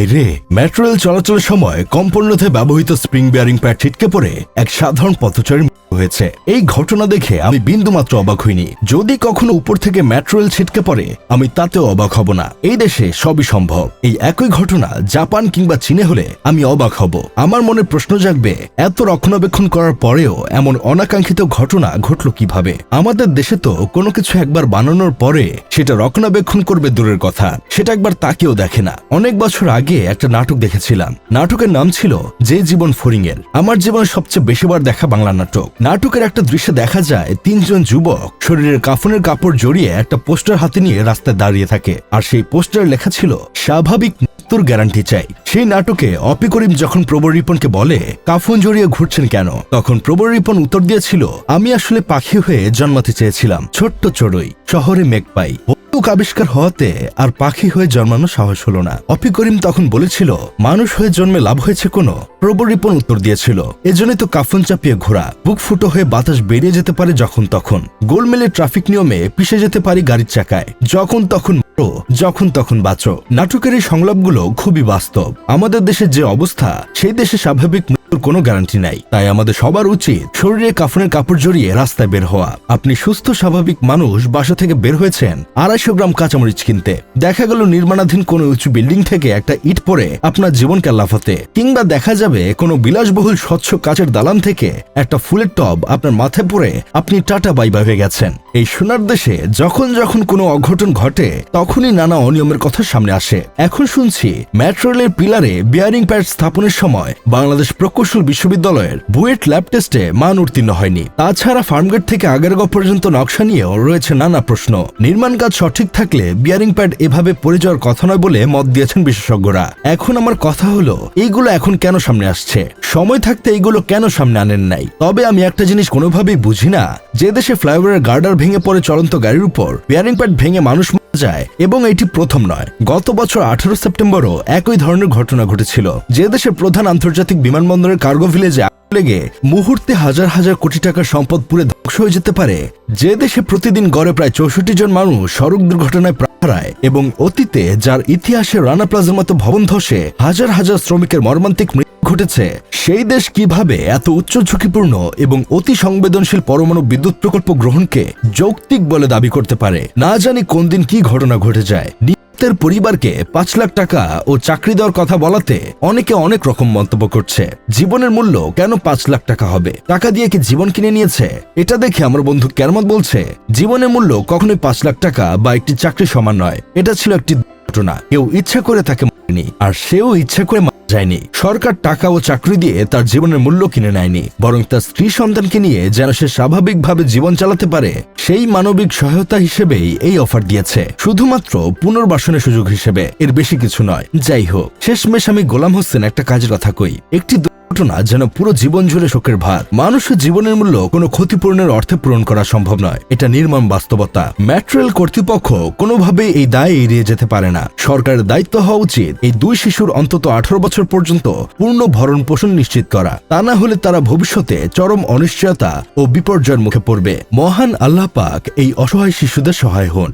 ভাইরে metro rail চলাচলের সময় কম্পন পণ্যতে ব্যবহৃত স্প্রিং বিয়ারিং প্যাড ছিটকে পড়ে এক সাধারণ পথচারীর হয়েছে। এই ঘটনা দেখে আমি বিন্দুমাত্র অবাক হইনি। যদি কখনো উপর থেকে মেট্রো রেল ছিটকে পড়ে, আমি তাতেও অবাক হব না। এই দেশে সবই সম্ভব। এই একই ঘটনা জাপান কিংবা চীনে হলে আমি অবাক হব। আমার মনে প্রশ্ন জাগবে, এত রক্ষণাবেক্ষণ করার পরেও এমন অনাকাঙ্ক্ষিত ঘটনা ঘটলো কীভাবে? আমাদের দেশে তো কোনো কিছু একবার বানানোর পরে সেটা রক্ষণাবেক্ষণ করবে দূরের কথা। সেটা একবার তাকেও দেখে না। অনেক বছর আগে একটা নাটক দেখেছিলাম। নাটকের নাম ছিল যে জীবন ফরিং এর আমার জীবনে সবচেয়ে বেশিবার দেখা বাংলা নাটক। নাটকের একটা দৃশ্যে দেখা যায়, তিনজন যুবক শরীরের কাফনের কাপড় জড়িয়ে একটা পোস্টার হাতে নিয়ে রাস্তায় দাঁড়িয়ে থাকে। আর সেই পোস্টারে লেখা ছিল, স্বাভাবিক মৃত্যুর গ্যারান্টি চাই। সেই নাটকে অপি করিম যখন প্রবর রিপনকে বলে, কাফন জড়িয়ে ঘুরছেন কেন? তখন প্রবর রিপন উত্তর দিয়েছিল, আমি আসলে পাখি হয়ে জন্মাতে চেয়েছিলাম, ছোট্ট চড়ুই, শহরে মেঘ পাই। বন্দুক আবিষ্কার হওয়াতে আর পাখি হয়ে জন্মানো সাহস হলো না। অপি করিম তখন বলেছিল, মানুষ হয়ে জন্মে লাভ হয়েছে কোনো? প্রবর রিপন উত্তর দিয়েছিল, এজন্যই তো কাফন চাপিয়ে ঘোরা বুক ফুটো হয়ে বাতাস বেরিয়ে যেতে পারে যখন তখন। গোলমেলে ট্রাফিক নিয়মে পিষে যেতে পারি গাড়ির চাকায়। যখন তখন যখন তখন বাঁচো। নাটকের এই সংলাপগুলো খুবই বাস্তব। আমাদের দেশের যে অবস্থা, সেই দেশে স্বাভাবিক কোনো গ্যারান্টি নাই। তাই আমাদের সবার উচিত শরীরে কাফনের কাপড় জড়িয়ে রাস্তায় বের হওয়া। আপনি সুস্থ, স্বাভাবিক মানুষ বাসা থেকে বের হয়েছেন, আড়াইশো গ্রাম কাঁচামরিচ কিনতে। দেখা গেল নির্মাণাধীন কোনো উঁচু বিল্ডিং থেকে একটা ইট পরে আপনার জীবনকে লাফাতে কিংবা দেখা যাবে কোনো বিলাসবহুল স্বচ্ছ কাচের দালান থেকে একটা ফুলের টব আপনার মাথায় পড়ে আপনি টাটা বাই বাই হয়ে গেছেন। এই সোনার দেশে যখন যখন কোনো অঘটন ঘটে, তখনই নানা অনিয়মের কথা সামনে আসে। এখন শুনছি মেট্রো পিলারে বিয়ারিং প্যাড স্থাপনের সময় বাংলাদেশ প্রকৌশল বিশ্ববিদ্যালয়ের বুয়েট ল্যাব টেস্টে মান উত্তীর্ণ হয়নি। তাছাড়া ফার্মগেট থেকে আগারগাঁও পর্যন্ত নকশা নিয়েও রয়েছে নানা প্রশ্ন। নির্মাণ কাজ সঠিক থাকলে বিয়ারিং প্যাড এভাবে পড়ে যাওয়ার কথা নয় বলে মত দিয়েছেন বিশেষজ্ঞরা। এখন আমার কথা হলো, এইগুলো এখন কেন সামনে আসছে? সময় থাকতে এইগুলো কেন সামনে আনেন নাই? তবে আমি একটা জিনিস কোনোভাবেই বুঝি না, যে দেশে ফ্লাইওভারের গার্ডার ভেঙে পড়ে চলন্ত গাড়ির উপর বিয়ারিং প্যাড ভেঙে মানুষ যায়, এবং এটি প্রথম নয়। গত বছর আঠারো সেপ্টেম্বরও একই ধরনের ঘটনা ঘটেছিল, যে দেশের প্রধান আন্তর্জাতিক বিমানবন্দরের কার্গো ভিলেজে লেগে মুহূর্তে হাজার হাজার কোটি টাকার সম্পদ পুরে ধ্বংস হয়ে যেতে পারে। যে দেশে প্রতিদিন গড়ে প্রায় চৌষট্টি জন মানুষ সড়ক দুর্ঘটনায় হারায়, এবং অতীতে যার ইতিহাসে রানা প্লাজার মতো ভবন ধসে হাজার হাজার শ্রমিকের মর্মান্তিক ঘটেছে? সেই দেশ কীভাবে এত উচ্চ ঝুঁকিপূর্ণ এবং অতি সংবেদনশীল পরমাণু বিদ্যুৎ প্রকল্প গ্রহণকে যৌক্তিক বলে দাবি করতে পারে? না জানি কোন দিন কি ঘটনা ঘটে যায়। নিহতের পরিবারকে পাঁচ লাখ টাকা ও চাকরি দেওয়ার কথা বলাতে অনেকে অনেক রকম মন্তব্য করছে। জীবনের মূল্য কেন পাঁচ লাখ টাকা হবে? টাকা দিয়ে কি জীবন কিনে নিয়েছে? এটা দেখে আমার বন্ধু কেরমত বলছে, জীবনের মূল্য কখনোই পাঁচ লাখ টাকা বা একটি চাকরি সমান নয়। এটা ছিল একটি ঘটনা কেউ ইচ্ছা করে তাকে মারেনি, আর সেও ইচ্ছা করে যায়নি। সরকার টাকা ও চাকরি দিয়ে তার জীবনের মূল্য কিনে নেয়নি, বরং তার স্ত্রী সন্তানকে নিয়ে যেন সে স্বাভাবিকভাবে জীবন চালাতে পারে, সেই মানবিক সহায়তা হিসেবেই এই অফার দিয়েছে। শুধুমাত্র পুনর্বাসনের সুযোগ হিসেবে, এর বেশি কিছু নয়। যাই হোক, শেষমেশ আমি গোলাম হোসেন একটা কাজের কথা কই। একটি ঘটনা যেন পুরো জীবন জুড়ে শোকের ভার। মানুষের জীবনের মূল্য কোনো ক্ষতিপূরণের অর্থে পূরণ করা সম্ভব নয়। এটা নির্মম বাস্তবতা। ম্যাট্রেল কর্তৃপক্ষ কোনোভাবেই এই দায় এড়িয়ে যেতে পারে না। সরকারের দায়িত্ব হওয়া উচিত এই দুই শিশুর অন্তত আঠারো বছর পর্যন্ত পূর্ণ ভরণ পোষণ নিশ্চিত করা। তা না হলে তারা ভবিষ্যতে চরম অনিশ্চয়তা ও বিপর্যয়ের মুখে পড়বে। মহান আল্লাহ পাক এই অসহায় শিশুদের সহায় হন।